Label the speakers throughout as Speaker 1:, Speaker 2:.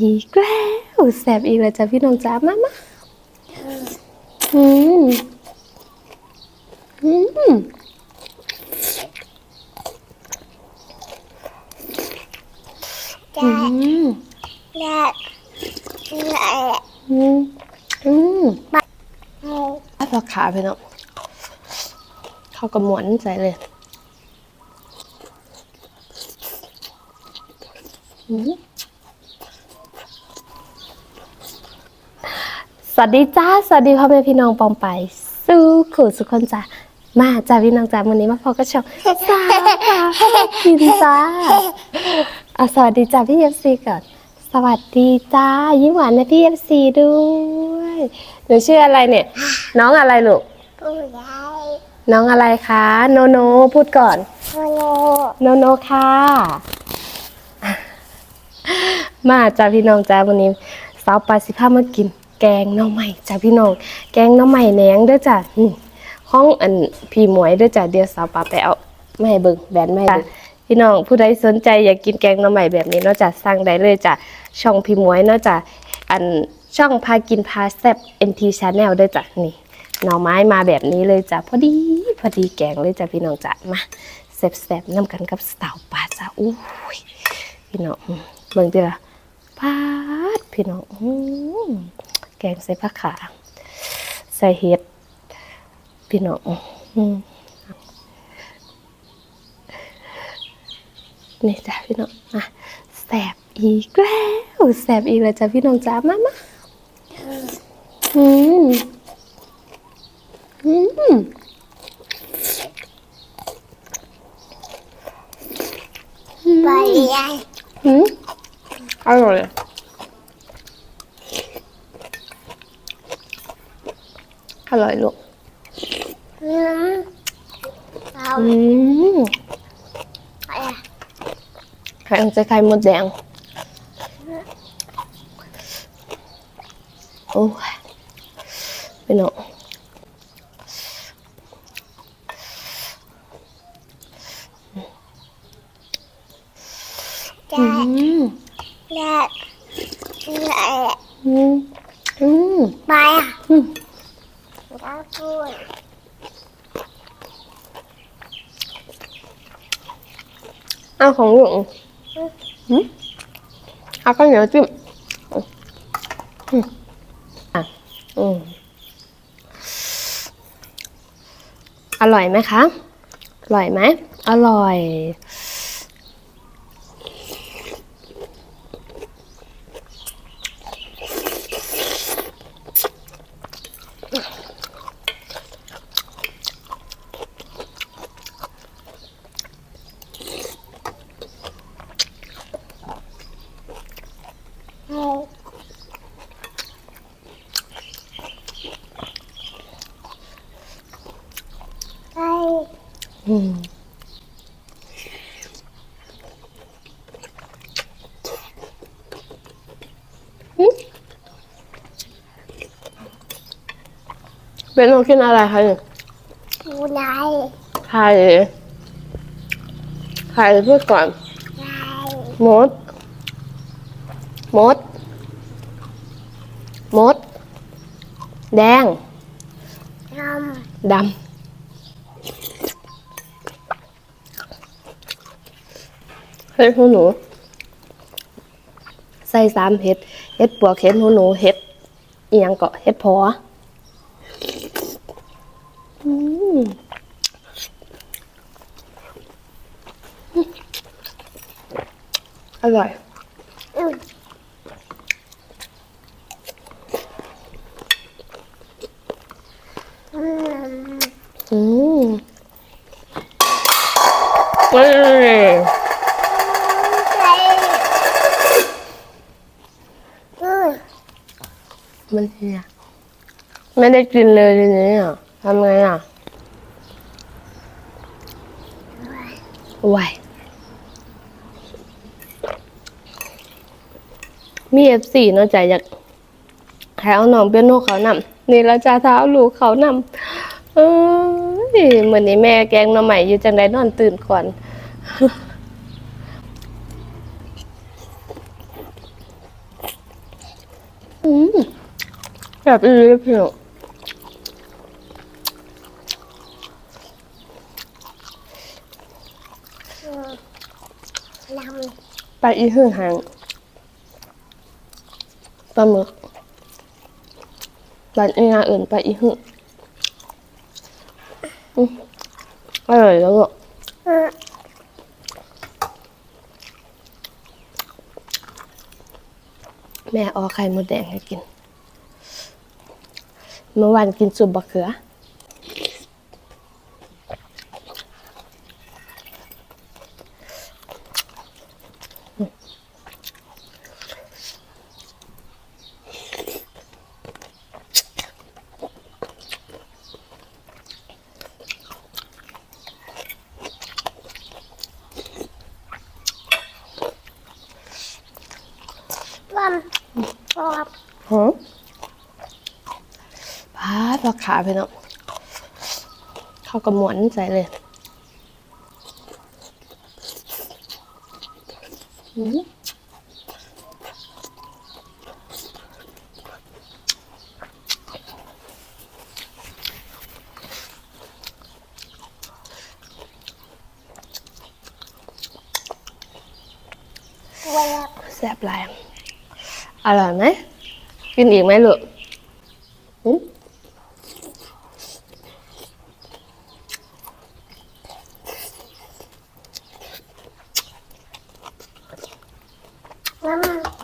Speaker 1: อีกแล้วแสบอีกแล้วจ้ะพี่น้องจ๋ามามาอืมอืม
Speaker 2: จะ
Speaker 1: อืม
Speaker 2: และและ
Speaker 1: อืมอืม
Speaker 2: ให้
Speaker 1: ถ้าพอขาพี่น้องเข้ากระหมวนใส่เลยอืม วัสดีจ้า สวัสดีพ่อแม่พี่น้องปองไป สู้ขู่สุขคนจ้ามาจ้าพี่น้องจ้าวันนี้มาพอก็ชอบสาวปลากินจ้าอะสวัสดีจ้าพี่เอฟซีก่อน สวัสดีจ้ายิ้มหวานนะพี่เอฟซีด้วยหนูชื่ออะไรเนี่ย น้องอะไรลูก
Speaker 2: ผู้ใหญ่
Speaker 1: น้องอะไรคะโนโนพูดก่อน
Speaker 2: ผู้โล
Speaker 1: โนโนค่ะมาจ้าพี่น้องจ้าวันนี้สาวปลาสิพามากิน แกงน่อไม้จ้าพี่น้อง แกงน่อไม้แหนงเด้อจ้ะห้องอันพี่หมวยเด้อจ้ะเดี๋ยวสาวปาไปเอาไม่เบิ่งแบนไม่เบิ่งพี่น้องผู้ใดสนใจอยากกินแกงน่อไม้แบบนี้เนาะจ้ะสั่งได้เลยจ้ะช่องพี่หมวยเนาะจ้ะอันช่องพากินพาแซ่บ NT Channel ด้อจ้ะนี่หน่อไม้มาแบบนี้เลยจ้ะพอดีพอดีแกงเลยจ้ะพี่น้องจ้ะมาแซ่บๆน้ำกันกับสตาวปลาจ้ะอู้ยพี่น้องเบิ่งดิล่ะปาดพี่น้องอ แกงใส่ผักขา ใส่เห็ด พี่น้องอืมนี่จ้ะพี่น้องมาแซ่บอีกแล้วแซ่บอีกแล้วจ้ะพี่น้องจ้ะมามาอืมอืม
Speaker 2: ไปใหญ่
Speaker 1: อืมอร่อย อร่อยลูก
Speaker 2: อืมเอา
Speaker 1: อืม
Speaker 2: ไปอะ
Speaker 1: ไข่องใจไข่มดแดง โอ้ยพี่น้อง
Speaker 2: จะ
Speaker 1: อืม
Speaker 2: และและ
Speaker 1: อืมอืม
Speaker 2: ไปอะ
Speaker 1: อืม
Speaker 2: แล้วพูด
Speaker 1: เอาของหลวงอืม เอาข้าวเหนียวจิ้มอะอืมอร่อยไหมคะ อร่อยไหม อร่อย เป็นโอกินอะไรคะเนี่ย
Speaker 2: ผู้ใหญ่
Speaker 1: ไข่ไข่พูดก่อน
Speaker 2: ใหญ่
Speaker 1: มด มด มด แดง
Speaker 2: นม
Speaker 1: ดำ เฮ็ดหูหนู ใส่สามเห็ดเห็ดปวกเห็ดหูหนูเห็ดเอียงเกาะเห็ดพออืมอร่อย
Speaker 2: อืมอืม
Speaker 1: อืมเว้ย
Speaker 2: ใจอืม
Speaker 1: มันเฮียไม่ได้กินเลยทีนี้อะทำไงอะไหวมีเอฟซีเนาะใจอยากให้เอาน้องเปียโนเขานำนี่ละจ้าเท้าลูกเขานำเอ้ยเหมือนนี้แม่แกงหน้อใหม่อยู่จังไดนอนตื่นก่อน แบบอีเลยพี่น้อง
Speaker 2: อืมล
Speaker 1: ปลาอีหื้อหางปลาหมึกปลาอีงาอื่นปลาอีหื้ออร่อยแล้วก็แม่เอไข่มดแดงให้กิน เมื่อวานกินซุปบะเขือ
Speaker 2: ลำกรอบ
Speaker 1: ฮะพาดราคาไปเนาะเข้ากระหมวนใส่เลยอืม
Speaker 2: เวลา
Speaker 1: แซ่บหลายอร่อยไหมกินอีกไหมลูกอืม
Speaker 2: น้ำ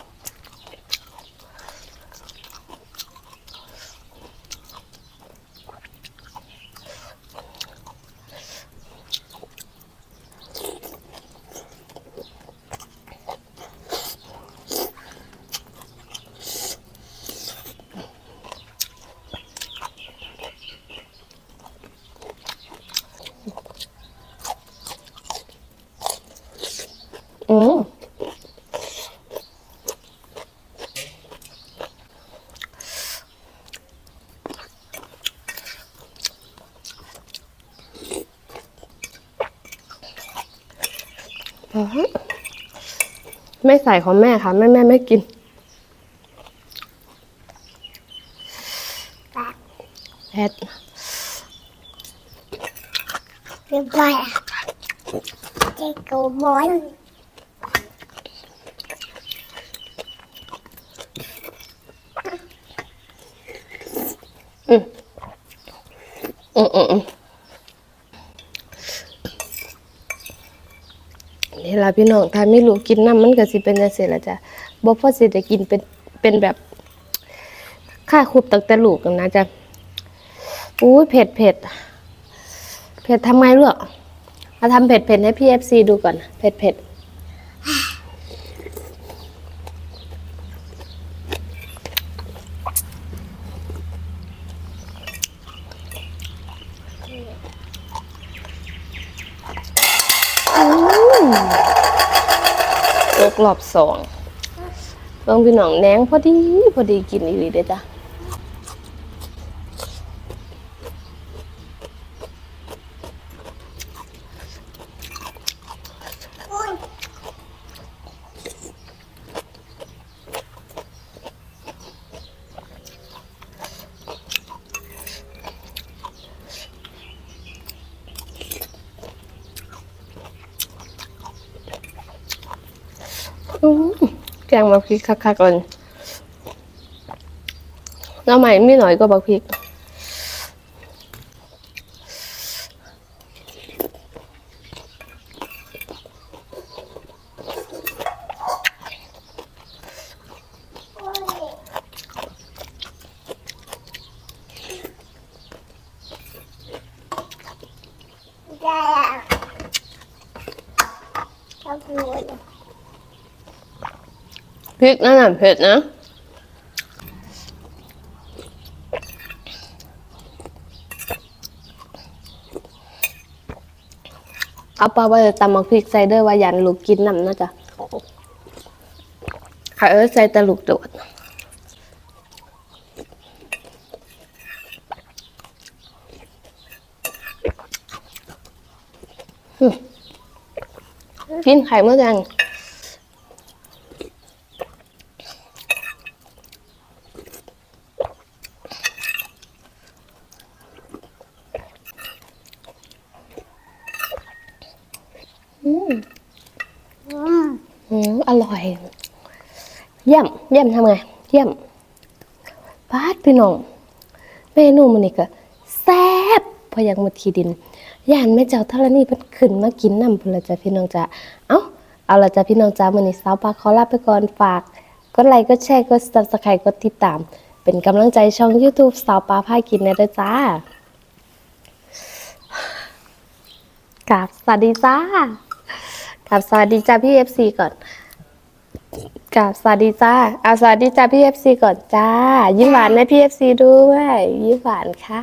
Speaker 1: อืมอ๋อ ไม่ใส่ของแม่ค่ะ แม่แม่ไม่กิน
Speaker 2: แปด
Speaker 1: เผ็ด
Speaker 2: เรียบร้อยอะเจ๊กูบอล
Speaker 1: อืมอืมอืมนี่ ล่ะพี่น้องถ้าไม่รู้กินน้ำมันก็สิเป็นจังซี่ล่ะจ้ะบ่พอสิได้กินเป็นเป็นแบบค่าคุบตั้งแต่ลูกกันนะจ้ะอุ้ยเผ็ดเผ็ดเผ็ดทำไงลูกมาทำเผ็ดเผ็ดให้พี่เอฟซีดูก่อนเผ็ดเผ็ด กรอบสองเบิ่งพี่น้องแหนงพอดีพอดีกินอีหลีเด้อจ้ะ งบักพริกคักๆก่อนแล้วใหม่ไม่หน่อยก็บักพริก
Speaker 2: อุ้ยได้อะชอบดูเลย
Speaker 1: พริกนั่นน่ะเผ็ดนะ เอาปลาไปตำบักพริกใส่เด้อว่ายันลูกกินน้ำนะจ๊ะค่ะเออใส่แต่ลูกโดดอืมกินไข่เมื่อแดง อืม
Speaker 2: อืม
Speaker 1: อร่อย เยี่ยม เยี่ยมทำไง เยี่ยมปาดพี่น้อง เมนูมันนี่ก็แซ่บพอยากหมดขีดิน ย่านแม่เจ้าธรณีเพิ่นขึ้นมากินน้ำพุ่นละจ้ะพี่น้องจ้ะเอ้า เอาละจ้ะพี่น้องจ้ามื้อนี้สาวปลาขอลาไปก่อนฝาก กดไลค์กดแชร์กด Subscribe กดติดตาม เป็นกำลังใจช่อง YouTube สาวปลาพากินนะด้อจ้ากราบสวัสดีจ้า กราบสวัสดีจ้าพี่เอฟซีก่อนกราบสวัสดีจ้าเอาสวัสดีจ้าพี่เอฟซีก่อนจ้า ยิ้มหวานให้พี่เอฟซีด้วย ยิ้มหวานค่ะ